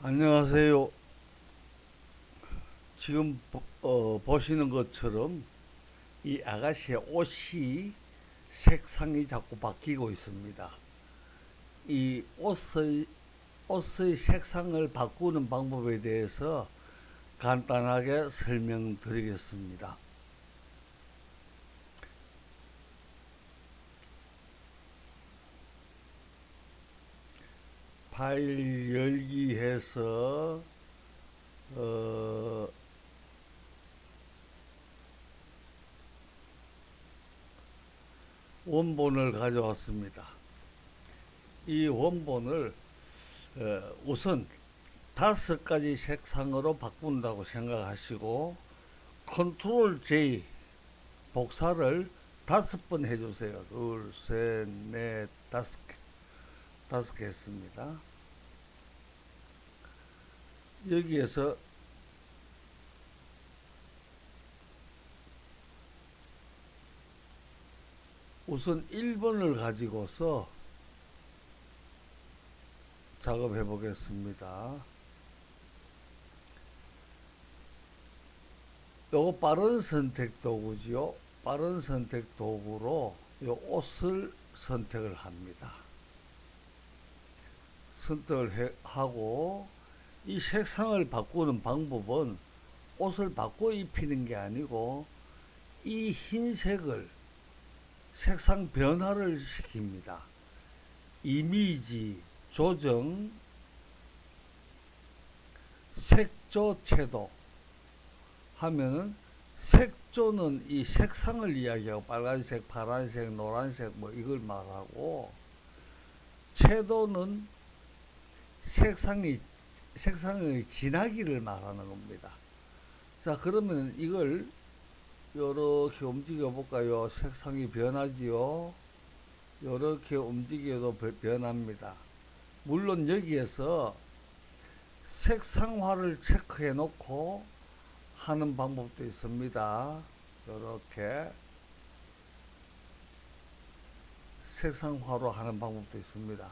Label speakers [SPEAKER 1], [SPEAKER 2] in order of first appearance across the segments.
[SPEAKER 1] 안녕하세요. 지금 보, 어, 보시는 것처럼 이 아가씨의 옷이 색상이 자꾸 바뀌고 있습니다. 이 옷의 옷의 색상을 바꾸는 방법에 대해서 간단하게 설명드리겠습니다. 파일 열기 해서 어 원본을 가져왔습니다. 이 원본을 어, 우선 다섯 가지 색상으로 바꾼다고 생각하시고 컨트롤 J 복사를 다섯 번 해주세요. 둘, 셋, 넷, 다섯 개. 다섯 개 했습니다. 여기에서 우선 1번을 가지고서 작업해 보겠습니다. 요거 빠른 선택 도구지요. 빠른 선택 도구로 요 옷을 선택을 합니다. 선택을 해, 하고 이 색상을 바꾸는 방법은 옷을 바꿔 입히는 게 아니고 이 흰색을 색상 변화를 시킵니다. 이미지 조정 색조 채도 하면은 색조는 이 색상을 이야기하고 빨간색, 파란색, 노란색 뭐 이걸 말하고 채도는 색상이 색상의 진하기를 말하는 겁니다. 자 그러면 이걸 이렇게 움직여 볼까요? 색상이 변하지요. 이렇게 움직여도 변- 변합니다. 물론 여기에서 색상화를 체크해 놓고 하는 방법도 있습니다. 이렇게 색상화로 하는 방법도 있습니다.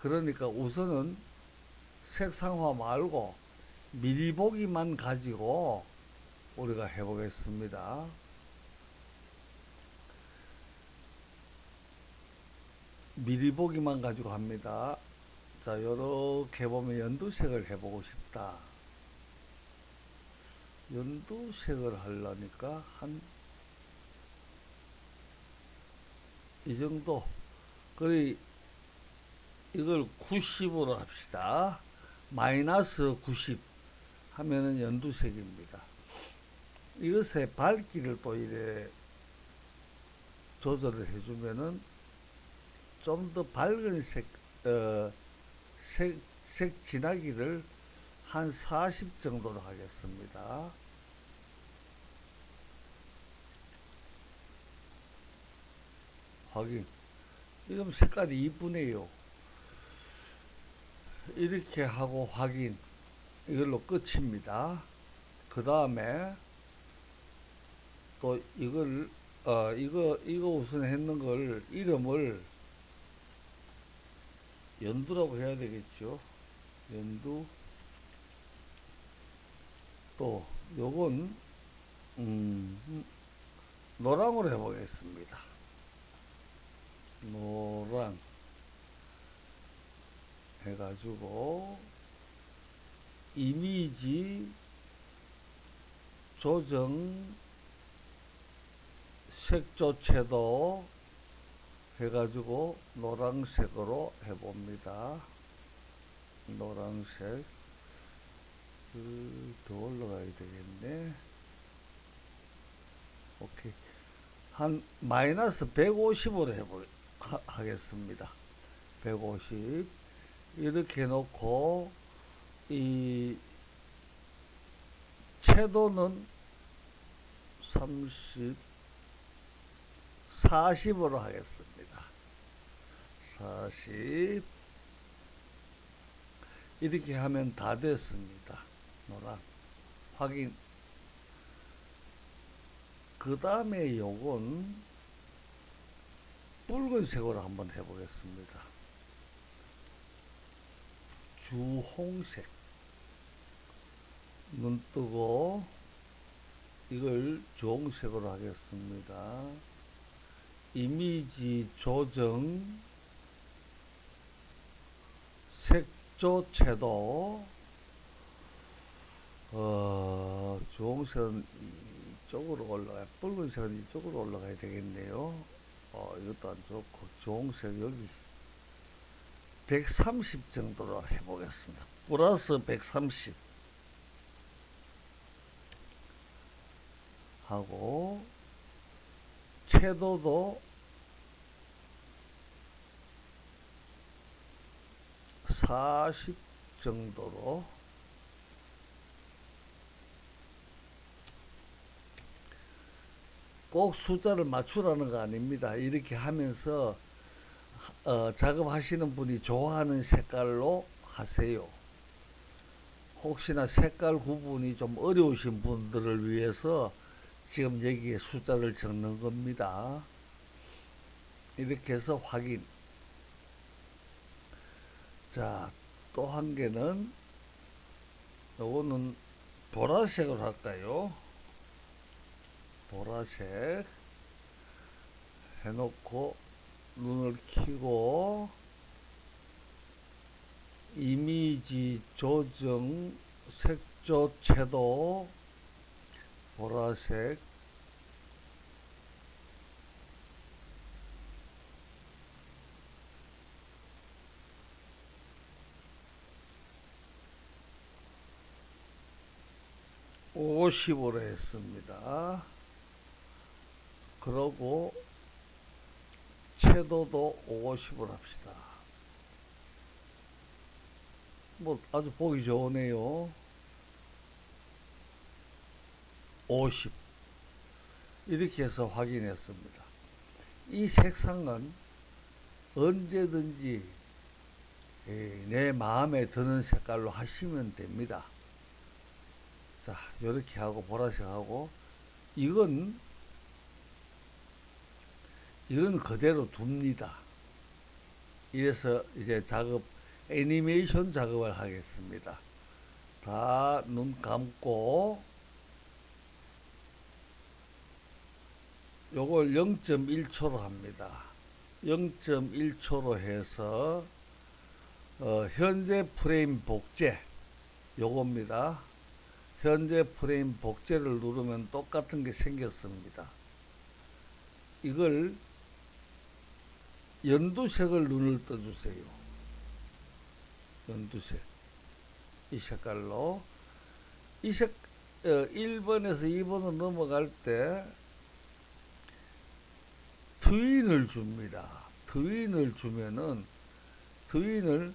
[SPEAKER 1] 그러니까 우선은 색상화 말고 미리 보기만 가지고 우리가 해보겠습니다. 미리 보기만 가지고 합니다. 자, 요렇게 보면 연두색을 해보고 싶다. 연두색을 하려니까 한 이 정도. 그리 이걸 90으로 합시다. 마이너스 90 하면은 연두색입니다. 이것의 밝기를 또 이래 조절을 해주면은 좀 더 밝은 색, 어, 색, 색 진하기를 한 40 정도로 하겠습니다. 확인. 이건 색깔이 이쁘네요. 이렇게 하고 확인. 이걸로 끝입니다. 그 다음에 또 이걸 어 이거 이거 우선 했는 걸 이름을 연두라고 해야 되겠죠. 연두 또 요건 음 노랑으로 해보겠습니다. 노랑 해가지고 이미지 조정 색조체도 해가지고 노란색으로 해봅니다. 노란색 그, 더 올라가야 되겠네. 오케이. 한 마이너스 150으로 해보 하, 하겠습니다. 150 이렇게 해놓고 이 채도는 30 40으로 하겠습니다. 40 이렇게 하면 다 됐습니다. 노란 확인 그 다음에 요건 붉은색으로 한번 해보겠습니다. 주홍색 눈 뜨고 이걸 주홍색으로 하겠습니다. 이미지 조정 색조 채도 어, 주홍색은 이쪽으로 올라가야 붉은색은 이쪽으로 올라가야 되겠네요. 어, 이것도 안 좋고 주홍색 여기 130 정도로 해보겠습니다. 플러스 130 하고 채도도 40 정도로 꼭 숫자를 맞추라는 거 아닙니다. 이렇게 하면서 어, 작업하시는 분이 좋아하는 색깔로 하세요. 혹시나 색깔 구분이 좀 어려우신 분들을 위해서 지금 여기에 숫자를 적는 겁니다. 이렇게 해서 확인. 자, 또 한 개는 요거는 보라색으로 할까요? 보라색 해놓고 눈을 켜고 이미지 조정 색조 채도 보라색 오십으로 했습니다. 그러고 채도도 50을 합시다. 뭐 아주 보기 좋으네요. 50 이렇게 해서 확인했습니다. 이 색상은 언제든지 예, 내 마음에 드는 색깔로 하시면 됩니다. 자, 이렇게 하고 보라색 하고 이건 이건 그대로 둡니다. 이래서 이제 작업 애니메이션 작업을 하겠습니다. 다 눈 감고 요걸 0.1초로 합니다. 0.1초로 해서 어, 현재 프레임 복제 요겁니다. 현재 프레임 복제를 누르면 똑같은 게 생겼습니다. 이걸 연두색을 눈을 떠주세요. 연두색. 이 색깔로. 이 색, 어, 1번에서 2번으로 넘어갈 때 트윈을 줍니다. 트윈을 주면은 트윈을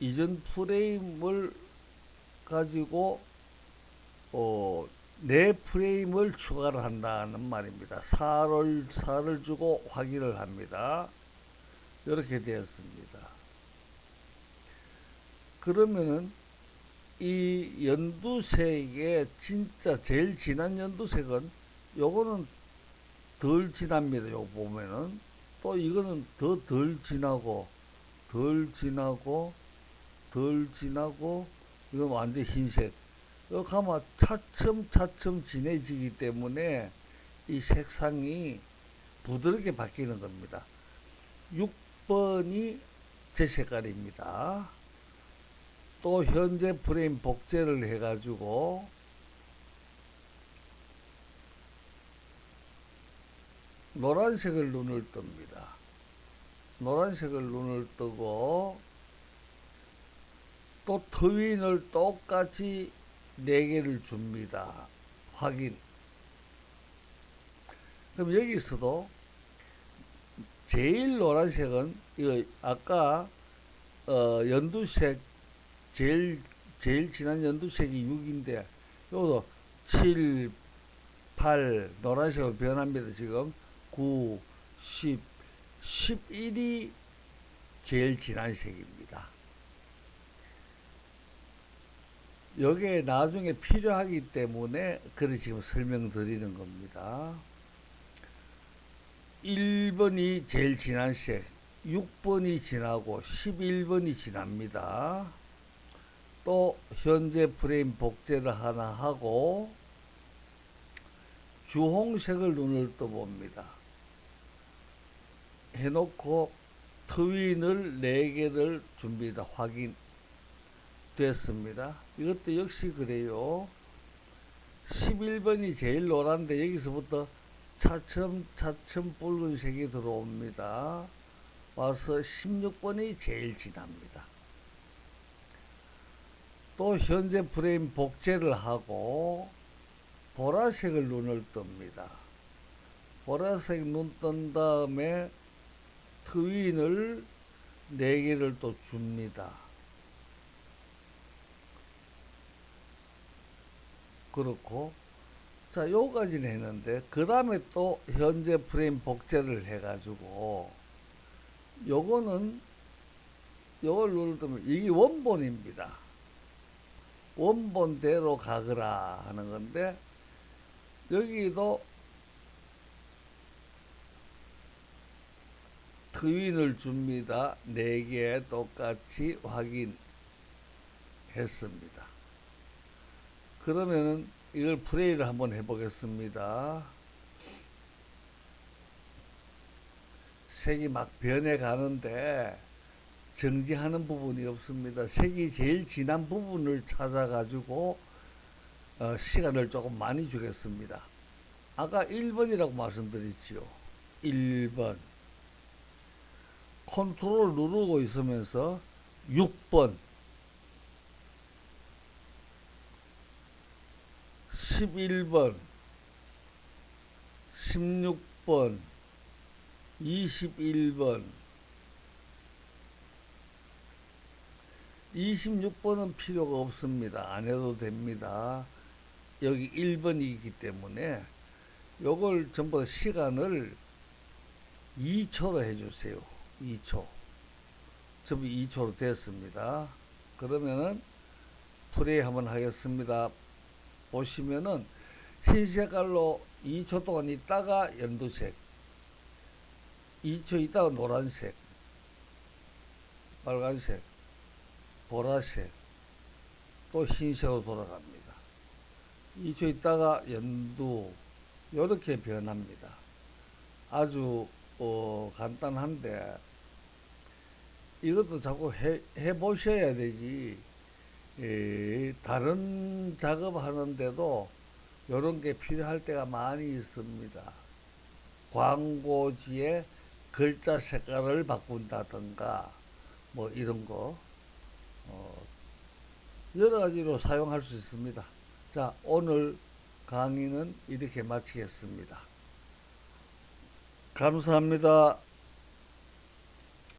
[SPEAKER 1] 이전 프레임을 가지고 어, 내 프레임을 추가를 한다는 말입니다. 4를, 4를 주고 확인을 합니다. 이렇게 되었습니다. 그러면은 이 연두색의 진짜 제일 진한 연두색은 요거는 덜 진합니다. 요 보면은 또 이거는 더 덜 진하고 덜 진하고 덜 진하고 이건 완전 흰색. 이렇게 하면 차츰차츰 진해지기 때문에 이 색상이 부드럽게 바뀌는 겁니다. 6 번이 제 색깔입니다. 또 현재 프레임 복제를 해가지고 노란색을 눈을 뜹니다. 노란색을 눈을 뜨고 또 트윈을 똑같이 4개를 줍니다. 확인. 그럼 여기서도 제일 노란색은 이거 아까 어 연두색 제일 제일 진한 연두색이 6인데 요것도 7, 8 노란색으로 변합니다. 지금 9, 10, 11이 제일 진한 색입니다. 여기에 나중에 필요하기 때문에 그래 지금 설명드리는 겁니다. 1번이 제일 진한 색, 6번이 진하고 11번이 진합니다. 또 현재 프레임 복제를 하나 하고 주홍색을 눈을 떠봅니다. 해놓고 트윈을 4개를 줍니다. 확인 됐습니다. 이것도 역시 그래요. 11번이 제일 노란데 여기서부터 차츰 차츰 붉은색이 들어옵니다. 와서 16번이 제일 진합니다. 또 현재 프레임 복제를 하고 보라색을 눈을 뜹니다. 보라색 눈 뜬 다음에 트윈을 4개를 또 줍니다. 그렇고 자 요까지는 했는데 그 다음에 또 현재 프레임 복제를 해가지고 요거는 요걸 누를 뜨면 이게 원본입니다. 원본대로 가거라 하는 건데 여기도 트윈을 줍니다. 네개 똑같이 확인했습니다. 그러면은 이걸 플레이를 한번 해보겠습니다. 색이 막 변해 가는데 정지하는 부분이 없습니다. 색이 제일 진한 부분을 찾아가지고 어, 시간을 조금 많이 주겠습니다. 아까 1번이라고 말씀드렸지요. 1번. 컨트롤 누르고 있으면서 6번. 11번, 16번, 21번, 26번은 필요가 없습니다. 안 해도 됩니다. 여기 1번이기 때문에 요걸 전부 다 시간을 2초로 해주세요. 2초. 전부 2초로 됐습니다. 그러면은 플레이 한번 하겠습니다. 보시면은 흰 색깔로 2초 동안 있다가 연두색, 2초 있다가 노란색, 빨간색, 보라색, 또 흰색으로 돌아갑니다. 2초 있다가 연두, 이렇게 변합니다. 아주 어, 간단한데 이것도 자꾸 해, 해 보셔야 되지. 예, 다른 작업하는데도 이런 게 필요할 때가 많이 있습니다. 광고지에 글자 색깔을 바꾼다든가 뭐 이런 거 어, 여러 가지로 사용할 수 있습니다. 자 오늘 강의는 이렇게 마치겠습니다. 감사합니다.